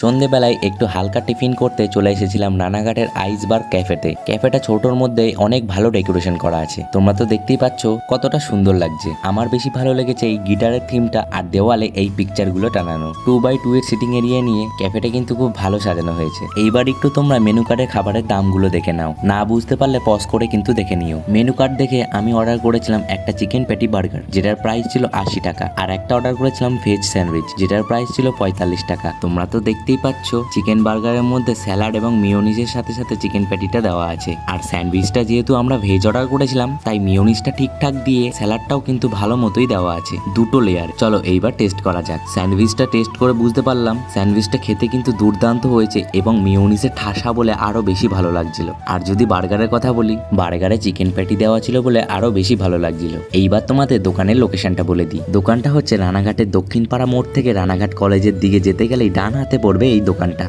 সন্ধেবেলায় একটু হালকা টিফিন করতে চলে এসেছিলাম রানাঘাটের আইস বার ক্যাফেতে। ক্যাফেটা ছোটর মধ্যে অনেক ভালো ডেকোরেশন করা আছে। তোমরা তো দেখতেই পাচ্ছ কতটা সুন্দর লাগছে। আমার বেশি ভালো লেগেছে এই গিটারের থিমটা আর দেওয়ালে এই পিকচারগুলো টানানো। টু বাই টু এর সিটিং এরিয়া নিয়ে ক্যাফেটা কিন্তু খুব ভালো সাজানো হয়েছে। এইবার একটু তোমরা মেনু কার্ডের খাবারের দামগুলো দেখে নাও। না বুঝতে পারলে পজ করে কিন্তু দেখে নিও। মেনু কার্ড দেখে আমি অর্ডার করেছিলাম একটা চিকেন প্যাটি বার্গার, যেটার প্রাইস ছিল আশি টাকা। আর একটা অর্ডার করেছিলাম ভেজ স্যান্ডউইচ, যেটার প্রাইস ছিল পঁয়তাল্লিশ টাকা। তোমরা তো দেখতেই পাচ্ছ চিকেন বার্গারের মধ্যে স্যালাড এবং মিওনিজের সাথে সাথে চিকেন প্যাটিটা দেওয়া আছে। আর স্যান্ডউইচটা যেহেতু আমরা ভেজ অর্ডার করেছিলাম, তাই মিওনিজটা ঠিকঠাক দিয়ে স্যালাডটাও কিন্তু ভালো মতোই দেওয়া আছে, দুটো লেয়ার চলো, এইবার টেস্ট করা যাক। স্যান্ডউইচটা টেস্ট করে বুঝতে পারলাম স্যান্ডউইচটা খেতে কিন্তু দুর্দান্ত হয়েছে এবং মিওনিজের ঠাসা বলে আরও বেশি ভালো লাগছিল। আর যদি বার্গারের কথা বলি, বার্গারে চিকেন প্যাটি দেওয়া ছিল বলে আরও বেশি ভালো লাগছিল। এইবার তোমাদের দোকানের লোকেশনটা বলে দিই। দোকানটা হচ্ছে রানাঘাটের দক্ষিণ পাড়া মোড় থেকে রানাঘাট কলেজের দিকে যেতে গেলেই ডান হাতে পড়বে এই দোকানটা।